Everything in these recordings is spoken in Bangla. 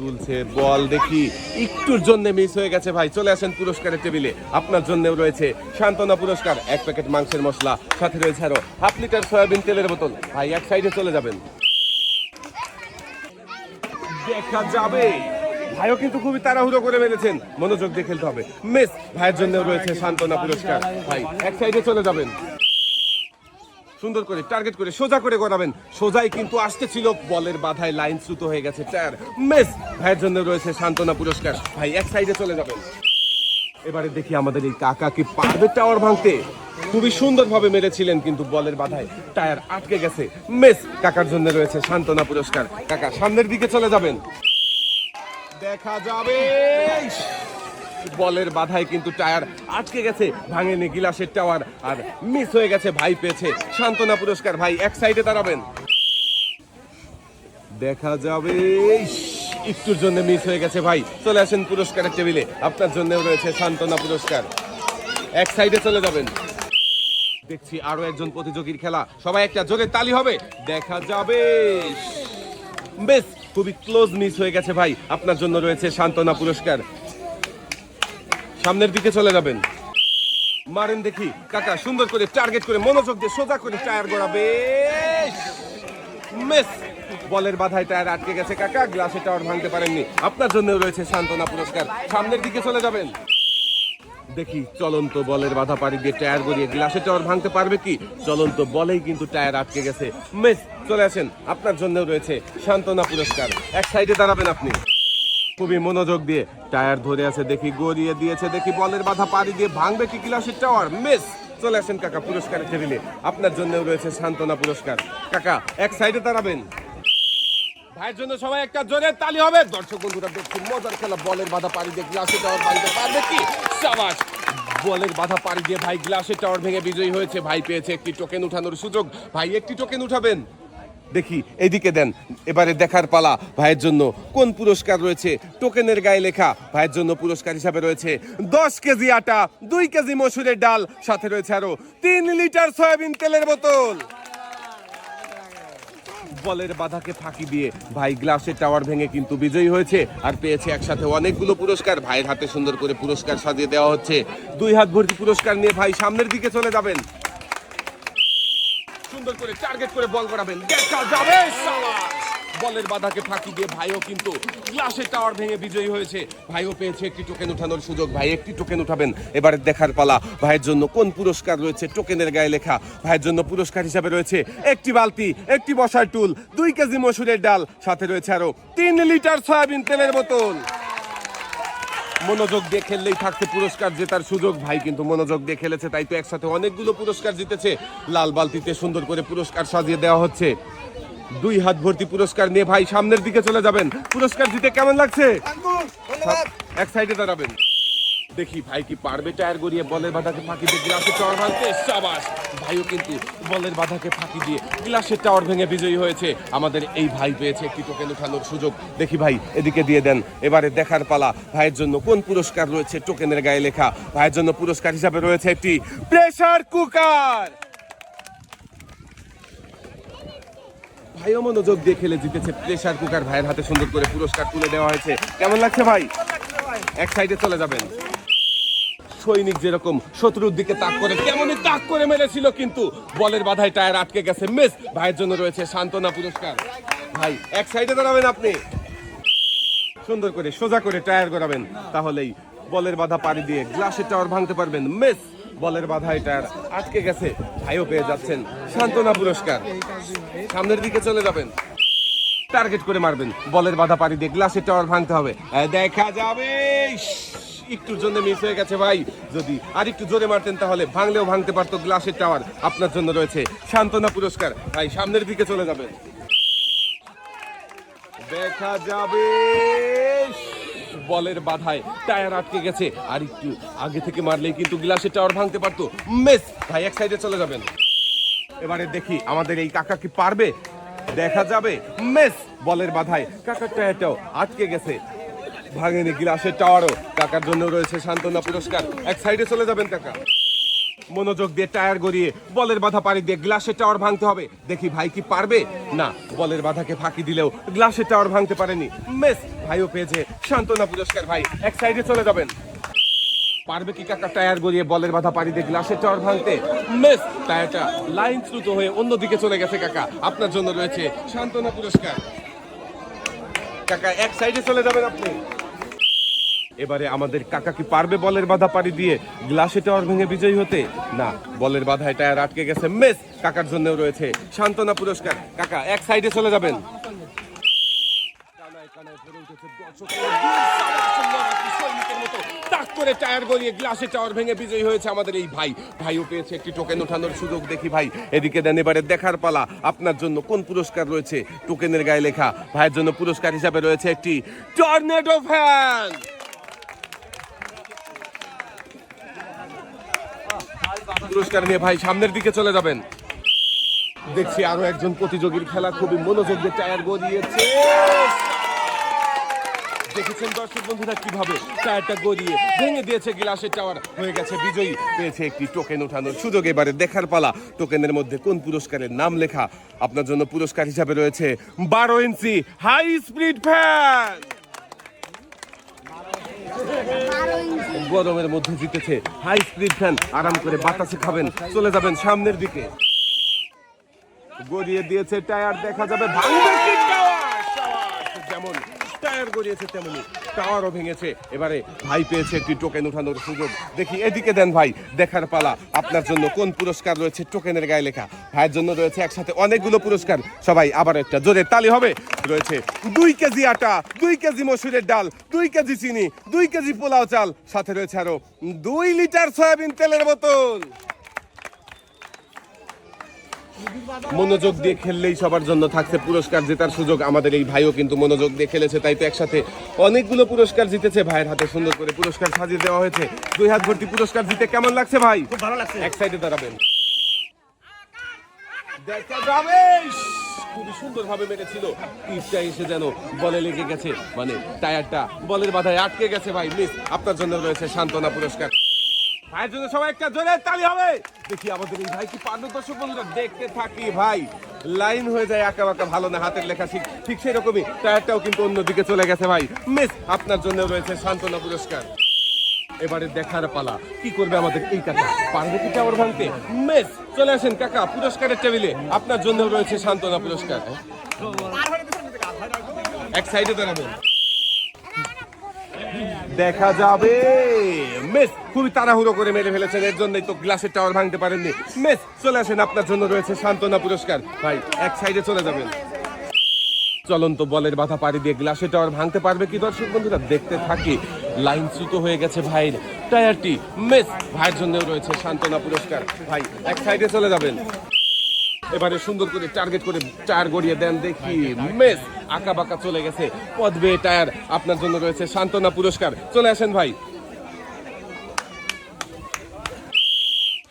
তুলছে বল দেখি। একটুর জন্য মিস হয়ে গেছে ভাই। চলে আসেন পুরস্কারের টেবিলে। আপনার জন্যও রয়েছে সান্ত্বনা পুরস্কার। এক প্যাকেট মাংসের মশলা, সাথে রয়েছে আরও হাফ লিটার সয়াবিন তেলের বোতল। ভাই, এক সাইডে চলে যাবেন। দেখা যাবে। ভাইও কিন্তু খুবই তাড়াহুড়ো করে মেরেছেন। মনোযোগ দিয়ে খেলতে হবে। মিস ভাইয়ের জন্য রয়েছে সান্ত্বনা পুরস্কার। ভাই, এক সাইডে চলে যাবেন। সুন্দর করে টার্গেট করে সোজা করে করাবেন সোজাই কিন্তু আসতেছিল। বলের বাধায় লাইন শ্রুত হয়ে গেছে টায়ার মেস, ভাইয়ের জন্য রয়েছে সান্ত্বনা পুরস্কার। ভাই, এক সাইডে চলে যাবেন। এবারে দেখি আমাদের এই কাকা কি পারবে টাওয়ার ভাঙতে? খুবই সুন্দরভাবে মেরেছিলেন কিন্তু বলের বাধায়। টায়ার আটকে গেছে। মেস, কাকার জন্য রয়েছে সান্ত্বনা পুরস্কার। কাকা, সামনের দিকে চলে যাবেন। দেখা যাবে। বলের বাধায় কিন্তু টায়ার আটকে গেছে, ভাঙেনি গিলাসের টাওয়ার, আর মিস হয়ে গেছে, ভাই পেয়েছে। সান্ত্বনা পুরস্কার, ভাই, এক সাইডে দাঁড়াবেন। দেখা যাবে একটুর জন্য মিস হয়ে গেছে, ভাই। চলে আসেন পুরস্কারের টেবিলে, আপনার জন্য রয়েছে সান্ত্বনা পুরস্কার। এক সাইডে চলে যাবেন। দেখছি আরও একজন প্রতিযোগীর খেলা, সবাই একটা জোরে তালি হবে। দেখা যাবে বেশ, খুবই ক্লোজ মিস হয়ে গেছে, ভাই। আপনার জন্য রয়েছে সান্ত্বনা পুরস্কার। সামনের দিকে চলে যাবেন। মারেন দেখি। কাকা, সুন্দর করে টার্গেট করে মনোযোগ দিয়ে সোজা করে টায়ার গড়াবে। মিস! বলের বাধায় টায়ার আটকে গেছে কাকা গ্লাসে টাওয়ার ভাঙতে পারেননি। আপনার জন্য রয়েছে সান্ত্বনা পুরস্কার। সামনের দিকে চলে যাবেন। দেখি, চলন্ত বলের বাধা পাড়ি দিয়ে টায়ার গড়িয়ে গ্লাসে টাওয়ার ভাঙতে পারবে কি? চলন্ত বলেই কিন্তু টায়ার আটকে গেছে। মিস, চলে আসেন। আপনার জন্য রয়েছে সান্ত্বনা পুরস্কার। এক সাইডে দাঁড়াবেন আপনি। খুবই মনোযোগ দিয়ে টায়ার ধরে আছে, দেখি গড়িয়ে দিয়েছে, দেখি বলের বাধা পাড়ি দিয়ে ভাঙবে কি গ্লাসের টাওয়ার। মিস, চলে আসেন কাকা পুরস্কারের টেবিলে। আপনার জন্য রয়েছে সান্ত্বনা পুরস্কার। কাকা, এক সাইডে দাঁড়াবেন। ভাইয়ের জন্য সবাই একটা জোরে তালি হবে। দর্শক বন্ধুরা দেখছেন মজার খেলা, বলের বাধা পাড়ি দিয়ে গ্লাসে টাওয়ার বাড়িতে পারবে কি? সাবাস! বলের বাধা পাড়ি দিয়ে ভাই গ্লাসের টাওয়ার ভেঙে বিজয়ী হয়েছে। ভাই পেয়েছে একটি টোকেন উঠানোর সুযোগ। ভাই, একটি টোকেন উঠাবেন। দেখি, এদিকে দেন। এবারে দেখার পালা। ভাইয়ের জন্য কোন পুরস্কার রয়েছে? টোকেনের গায়ে লেখা। ভাইয়ের জন্য পুরস্কার হিসাবে রয়েছে দশ কেজি আটা, দুই কেজি মসুরের ডাল, সাথে রয়েছে আরও তিন লিটার সয়াবিন তেলের বোতল। বলের বাধাকে ফাঁকি দিয়ে ভাই গ্লাসের টাওয়ার ভেঙে কিন্তু বিজয়ী হয়েছে আর পেয়েছে একসাথে অনেকগুলো পুরস্কার। ভাইয়ের হাতে সুন্দর করে পুরস্কার সাজিয়ে দেওয়া হচ্ছে। দুই হাত ভর্তি পুরস্কার নিয়ে ভাই সামনের দিকে চলে যাবেন। সুন্দর করে টার্গেট করে বল করাবেন দেখা যাবে বলের বাধাকে ফাঁকি দিয়ে ভাইও কিন্তু গ্লাসের টাওয়ার ভেঙে বিজয়ী হয়েছে। ভাইও পেয়েছে একটি টোকেন উঠানোর সুযোগ। ভাই, একটি টোকেন উঠাবেন। এবারে দেখার পালা। ভাইয়ের জন্য কোন পুরস্কার রয়েছে? টোকেনের গায়ে লেখা। ভাইয়ের জন্য পুরস্কার হিসাবে রয়েছে একটি বালতি, একটি বসার টুল দুই কেজি মসুরের ডাল। সাথে রয়েছে আরও তিন লিটার সয়াবিন তেলের বোতল। মনোযোগ দিয়ে খেললেই থাকছে পুরস্কার জেতার সুযোগ। ভাই কিন্তু মনোযোগ দিয়ে খেলেছে তাই তো একসাথে অনেকগুলো পুরস্কার জিতেছে। লাল বালতিতে সুন্দর করে পুরস্কার সাজিয়ে দেওয়া হচ্ছে। দুই হাত ভর্তি পুরস্কার নিয়ে ভাই সামনের দিকে চলে যাবেন। পুরস্কার জিতে কেমন লাগছে? এক সাইডে দাঁড়াবেন। দেখি ভাই কি পারবে টায়ার গড়িয়ে বলের বাধাকে ফাঁকি দিয়ে গ্লাসের টাওয়ার ভাঙতে? সাবাস! ভাইও কিন্তু বলের বাধাকে ফাঁকি দিয়ে গ্লাসের টাওয়ার ভেঙে বিজয়ী হয়েছে। আমাদের এই ভাই পেয়েছে একটি টোকেন উঠানোর সুযোগ। দেখি ভাই, এদিকে দিয়ে দেন। এবারে দেখার পালা। ভাইয়ের জন্য কোন পুরস্কার রয়েছে টোকেনের গায়ে লেখা? ভাইয়ের জন্য পুরস্কার হিসাবে রয়েছে একটি প্রেসার কুকার ভাইও মনোযোগ দিয়ে খেলে জিতেছে প্রেসার কুকার ভাইয়ের হাতে সুন্দর করে পুরস্কার তুলে দেওয়া হয়েছে। কেমন লাগছে ভাই? এক সাইডে চলে যাবেন। সৈনিক যেরকম শত্রুর দিকে তাক করে, তেমনই তাক করে মেরেছিল কিন্তু। বলের বাধায় টায়ার আটকে গেছে। মিস, ভাইয়ের জন্য রয়েছে সান্ত্বনা পুরস্কার। ভাই, এক সাইডে দাঁড়াবেন আপনি। সুন্দর করে, সোজা করে টায়ার গড়াবেন, তাহলেই বলের বাধা পাড়ি দিয়ে গ্লাসের টাওয়ার ভাঙতে পারবেন। মিস, বলের বাধায় টায়ার আটকে গেছে। ভাইও পেয়ে যাচ্ছেন সান্ত্বনা পুরস্কার। সামনের দিকে চলে যাবেন। টার্গেট করে মারবেন। বলের বাধা পাড়ি দিয়ে গ্লাসের টাওয়ার ভাঙতে হবে। দেখা যাবে। একটুর জন্য মিস হয়ে গেছে ভাই। যদি আর একটু জোরে মারতেন তাহলে ভাঙলেও ভাঙতে পারতো গ্লাসের টাওয়ার আপনার জন্য রয়েছে সান্ত্বনা পুরস্কার। ভাই, সামনের দিকে চলে যাবেন দেখা যাবে। বলের বাধায় টায়ার আটকে গেছে। আর একটু আগে থেকে মারলেই কিন্তু গ্লাসের টাওয়ার ভাঙতে পারতো। মেস ভাই, এক সাইডে চলে যাবেন। এবারে দেখি আমাদের এই কাকা কি পারবে? দেখা যাবে। মেস বলের বাধায় কাকার টায়ারটাও আটকে গেছে। ভাঙেনি গ্লাসের টাওয়ারও কাকার জন্য রয়েছে সান্ত্বনা পুরস্কার। এক সাইডে চলে যাবেন কাকা। মনোযোগ দিয়ে টায়ার গড়িয়ে বলের বাধা পাড়ি দিয়ে গ্লাসের টাওয়ার ভাঙতে হবে। দেখি ভাই কি পারবে? না, বলের বাধাকে ফাঁকি দিলেও গ্লাসের টাওয়ার ভাঙতে পারেনি। মেস, ভাইও পেয়েছে সান্ত্বনা পুরস্কার ভাই। এক সাইডে চলে যাবেন। পারবে কি কাকা টায়ার গড়িয়ে বলের বাধা পাড়ি দিয়ে গ্লাসের টাওয়ার ভাঙতে? মেস, টায়ারটা লাইন দ্রুত হয়ে অন্যদিকে চলে গেছে কাকা। আপনার জন্য রয়েছে সান্ত্বনা পুরস্কার। কাকা, এক সাইডে চলে যাবেন আপনি। এবারে আমাদের কাকা কি পারবে বলের বাধা পাড়ি দিয়ে গ্লাসে টাওয়ার ভেঙে বিজয়ী হতে? না, বলের বাধায় টায়ার আটকে গেছে। মেস, কাকার জন্যও রয়েছে। সান্ত্বনা পুরস্কার। কাকা, এক সাইডে চলে যাবেন। করে টায়ার গলিয়ে গ্লাসে টাওয়ার ভেঙে বিজয়ী হয়েছে আমাদের এই ভাই ভাইও পেয়েছে একটি টোকেন ওঠানোর সুযোগ দেখি ভাই এদিকে দেন এবারে দেখার পালা আপনার জন্য কোন পুরস্কার রয়েছে টোকেনের গায়ে লেখা ভাইয়ের জন্য পুরস্কার হিসাবে রয়েছে একটি টর্নেডো ফ্যান পুরস্কার নিয়ে ভাই সামনের দিকে চলে যাবেন। দেখছি আরও একজন প্রতিযোগীর খেলা খুবই মনোযোগ দিয়ে টায়ার গড়িয়েছে দেখেছেন দর্শক বন্ধুরা কীভাবে টায়ারটা গড়িয়ে ভেঙে দিয়েছে গ্লাসের টাওয়ার? হয়ে গেছে বিজয়ী। পেয়েছে একটি টোকেন ওঠানোর সুযোগ। এবারে দেখার পালা। টোকেনের মধ্যে কোন পুরস্কারের নাম লেখা? আপনার জন্য পুরস্কার হিসাবে রয়েছে বারো ইঞ্চি হাই স্পিড ফ্যান গরমের মধ্যে জিতেছে হাই স্পিড ফ্যান আরাম করে বাতাসে খাবেন, চলে যাবেন সামনের দিকে। গড়িয়ে দিয়েছে টায়ার দেখা যাবে যেমন টায়ার গড়িয়েছে তেমনি। টাওয়ারও ভেঙেছে। এবারে ভাই পেয়েছে একটি টোকেন উঠানোর সুযোগ। দেখি, এদিকে দেন ভাই, দেখার পালা। আপনার জন্য কোন পুরস্কার রয়েছে টোকেনের গায়ে লেখা? ভাইয়ের জন্য রয়েছে একসাথে অনেকগুলো পুরস্কার। সবাই আবার একটা জোরে তালি হবে। রয়েছে দুই কেজি আটা, দুই কেজি মসুরের ডাল, দুই কেজি চিনি, দুই কেজি পোলাও চাল। সাথে রয়েছে আরও দুই লিটার সয়াবিন তেলের বোতল। মনোযোগ দিয়ে খেললেই সবার জন্য থাকছে পুরস্কার জেতার সুযোগ। আমাদের এই ভাইও কিন্তু মনোযোগ দিয়ে খেলেছে তাই তো একসাথে অনেকগুলো পুরস্কার জিতেছে। ভাইয়ের হাতে সুন্দর করে পুরস্কার সাজিয়ে দেওয়া হয়েছে। দুই হাত ভর্তি পুরস্কার জিতে কেমন লাগছে ভাই? খুব ভালো লাগছে। এক সাইডে দাঁড়াবেন। দেখা যাবে। খুবই সুন্দর ভাবে মেরেছিল। টিপটা এসে যেন বলে লেগে গেছে। মানে টায়ারটা বলের বাধায় আটকে গেছে ভাই। মিস আপনার জন্য রয়েছে সান্ত্বনা পুরস্কার। ভাইয়ের জন্য সবাই একটা জোরে তালি হবে। দেখি আমাদের এই ভাই কি পারবে দর্শক বন্ধুরা, দেখতে থাকি ভাই। লাইন হয়ে যায় আঁকা বাঁকা, ভালো না, হাতের লেখা ঠিক ঠিক সেরকমই। টায়ারটাও কিন্তু অন্যদিকে চলে গেছে ভাই। মিস, আপনার জন্য রয়েছে সান্ত্বনা পুরস্কার। এবারে দেখার পালা, কি করবে আমাদের এই কাকা? পারবে কি টাওয়ার ভাঙতে? মেস, চলে আসেন কাকা, পুরস্কারের টেবিলে। আপনার জন্য রয়েছে সান্ত্বনা পুরস্কার। এক সাইডে দাঁড়াবেন। দেখা যাবে। মেস, খুবই তাড়াহুড়ো করে মেরে ফেলেছেন, এর জন্যই তো গ্লাসের টাওয়ার ভাঙতে পারেননি। মেস, চলে আসেন আপনার জন্য রয়েছে সান্ত্বনা পুরস্কার। ভাই, এক সাইডে চলে যাবেন। চলন্ত বলের বাধা পাড়ি দিয়ে গ্লাসের টাওয়ার ভাঙতে পারবে কি দর্শক বন্ধুরা? দেখতে থাকি। লাইন চ্যুত হয়ে গেছে ভাইয়ের টায়ারটি। মেস, ভাইয়ের জন্য রয়েছে সান্ত্বনা পুরস্কার। ভাই, এক সাইডে চলে যাবেন। এবারে সুন্দর করে টার্গেট করে টায়ার গড়িয়ে দেন দেখি। মেস আঁকা বাঁকা চলে গেছে। পদবে টায়ার আপনার জন্য রয়েছে সান্ত্বনা পুরস্কার। চলে আসেন ভাই।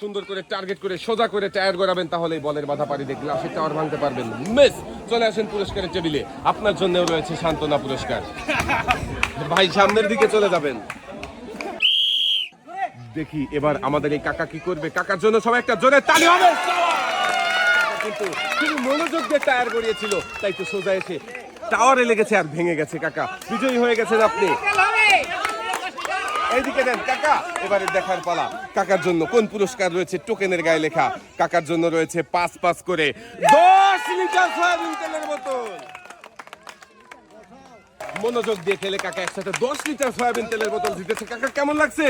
সুন্দর করে টার্গেট করে সোজা করে টায়ার গড়াবেন তাহলে বলের বাধা পাড়ি দিয়ে গ্লাসের টাওয়ার ভাঙতে পারবেন। মেস, চলে আসেন পুরস্কারের টেবিলে। আপনার জন্যও রয়েছে সান্ত্বনা পুরস্কার। ভাই, সামনের দিকে চলে যাবেন। দেখি এবার আমাদের এই কাকা কি করবে? কাকার জন্য সবাই একটা জোরে তালি হবে। কিন্তু খুবই মনোযোগ দিয়ে টায়ার গড়িয়েছিল তাই তো সোজা এসে টাওয়ারে লেগেছে আর ভেঙে গেছে কাকা। বিজয়ী হয়ে গেছেন আপনি। এইদিকে দেন কাকা। এবারে দেখার পালা। কাকার জন্য কোন পুরস্কার রয়েছে টোকেনের গায়ে লেখা? কাকার জন্য রয়েছে পাঁচ পাঁচ করে দশ লিটার সয়াবিন তেলের বোতল। মনোযোগ দিয়ে খেলে কাকা একসাথে দশ লিটার সয়াবিন তেলের বোতল জিতেছে। কাকা কেমন লাগছে?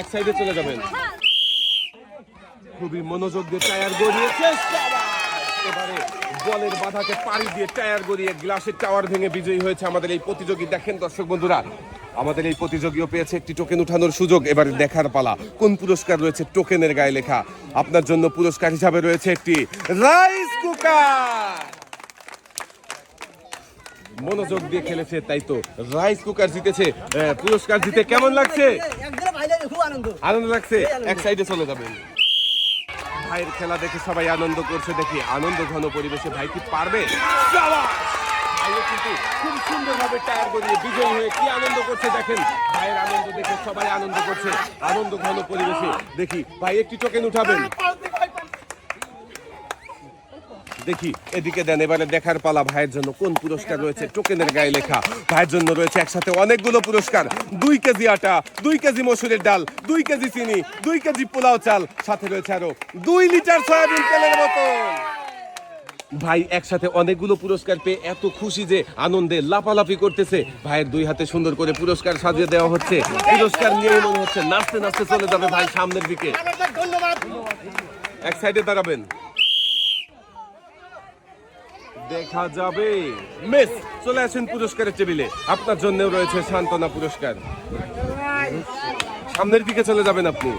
এক সাইডে চলে যাবেন। খুবই মনোযোগ দিয়ে টায়ার গড়িয়েছে। এবারে বলের বাধাকে পাড়ি দিয়ে টায়ার গড়িয়ে গ্লাসের টাওয়ার ভেঙে বিজয়ী হয়েছে আমাদের এই প্রতিযোগী। দেখেন দর্শক বন্ধুরা আমাদের এই প্রতিযোগীও পেয়েছে একটি টোকেন উঠানোর সুযোগ। এবারে দেখার পালা কোন পুরস্কার রয়েছে টোকেনের গায়ে লেখা? আপনার জন্য পুরস্কার হিসাবে রয়েছে একটি রাইস কুকার মনোযোগ দিয়ে খেলেছে তাই তো রাইস কুকার জিতেছে। পুরস্কার জিতে কেমন লাগছে? আনন্দ। লাগছে? এক সাইডে চলে যাবেন ভাইয়ের খেলা দেখে সবাই আনন্দ করছে, দেখি আনন্দ ঘন পরিবেশে ভাই কি পারবে! ভাইও কিন্তু খুব সুন্দরভাবে টায়ার গড়িয়ে বিজয় হয়ে কি আনন্দ করছে দেখেন। ভাইয়ের আনন্দ দেখে সবাই আনন্দ করছে, আনন্দ ঘন পরিবেশে। দেখি, ভাই একটি টোকেন উঠাবেন। দেখি, এদিকে দেন, এবারে দেখার পালা। ভাইয়ের জন্য কোন পুরস্কার রয়েছে? টোকেনের গায়ে লেখা। ভাইয়ের জন্য রয়েছে একসাথে অনেকগুলো পুরস্কার। দুই কেজি আটা, দুই কেজি মসুরের ডাল, দুই কেজি চিনি, দুই কেজি পোলাও চাল। সাথে রয়েছে আরও দুই লিটার সয়াবিন তেলের বোতল। ভাই, একসাথে অনেকগুলো পুরস্কার পেয়ে এত খুশি যে আনন্দে লাফালাফি করতেছে। ভাইয়ের দুই হাতে সুন্দর করে পুরস্কার সাজিয়ে দেওয়া হচ্ছে। পুরস্কার নিয়ে মনে হচ্ছে নাচতে নাচতে চলে যাবে ভাই সামনের দিকে। এক সাইডে দাঁড়াবেন। দেখা যাবে। মিস, চলে আসেন পুরস্কারের টেবিলে। আপনার জন্যও রয়েছে সান্ত্বনা পুরস্কার। সামনের দিকে চলে যাবেন আপনি।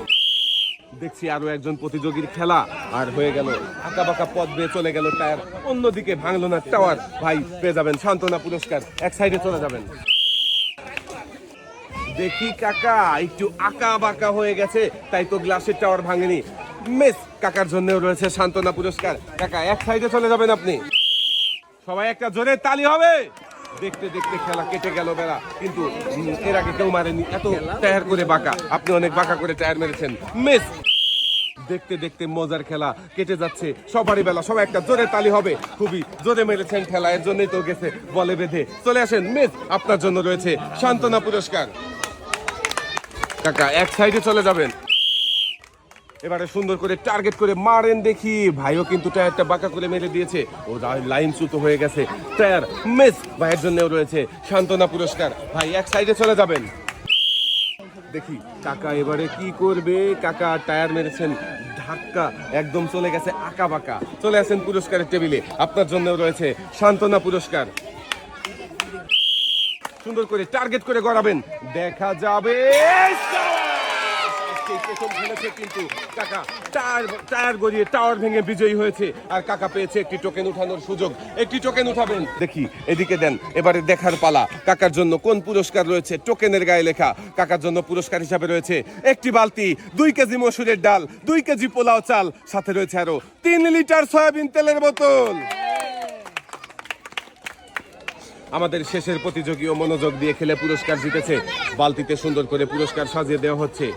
দেখছি আরও একজন প্রতিযোগীর খেলা আর হয়ে গেল। আঁকা বাঁকা পথ বেয়ে চলে গেল টায়ার। অন্যদিকে ভাঙলো না টাওয়ার। ভাই, পেয়ে যাবেন সান্ত্বনা পুরস্কার। এক সাইডে চলে যাবেন। দেখি কাকা, একটু আঁকা বাঁকা হয়ে গেছে, তাই তো গ্লাসের টাওয়ার ভাঙেনি। মিস, কাকার জন্যও রয়েছে সান্ত্বনা পুরস্কার। কাকা, এক সাইডে চলে যাবেন আপনি। সবাই একটা জোরে তালি হবে। দেখতে দেখতে খেলা কেটে গেল বেলা কিন্তু এর আগে কেউ মারেনি। এত টায়ার করে বাঁকা। আপনি অনেক বাঁকা করে টায়ার মেরেছেন। মিস! দেখতে দেখতে মজার খেলা কেটে যাচ্ছে সবারই বেলা। সবাই একটা জোরে তালি হবে। খুবই জোরে মেরেছেন খেলা, এর জন্যই তো গেছে বলে বেঁধে। চলে আসেন, মিস, আপনার জন্য রয়েছে সান্ত্বনা পুরস্কার। কাকা, এক সাইডে চলে যাবেন। এবারে সুন্দর করে টার্গেট করে মারেন দেখি। ভাইও কিন্তু টায়ারটা বাঁকা করে মেরে দিয়েছে। ও লাইন চ্যুত হয়ে গেছে। টায়ার মিস ভাইয়ের জন্যও রয়েছে সান্ত্বনা পুরস্কার। ভাই, এক সাইডে চলে যাবেন। দেখি, কাকা এবারে কি করবে? কাকা টায়ার মেরেছেন। ধাক্কা, একদম চলে গেছে আঁকা বাঁকা চলে আসেন পুরস্কারের টেবিলে। আপনার জন্যও রয়েছে সান্ত্বনা পুরস্কার। সুন্দর করে টার্গেট করে গড়াবেন। দেখা যাবে। একটি কাকার জন্য কোন পুরস্কার রয়েছে? টোকেনের গায়ে লেখা। কাকার জন্য পুরস্কার হিসাবে রয়েছে একটি বালতি, দুই কেজি মসুরের ডাল, দুই কেজি পোলাও চাল। সাথে রয়েছে আরও তিন লিটার সয়াবিন তেলের বোতল। আমাদের শেষের প্রতিযোগী ও মনোযোগ দিয়ে খেলে পুরস্কার জিতেছে। বালতিতে সুন্দর করে পুরস্কার সাজিয়ে দেওয়া হচ্ছে।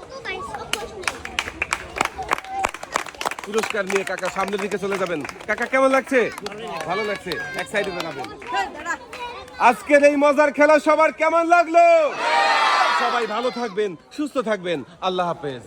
পুরস্কার নিয়ে কাকা সামনের দিকে চলে যাবেন। কাকা, কেমন লাগছে? ভালো লাগছে। এক সাইডে আজকের এই মজার খেলা সবার কেমন লাগল? সবাই ভালো থাকবেন, সুস্থ থাকবেন। আল্লাহ হাফেজ।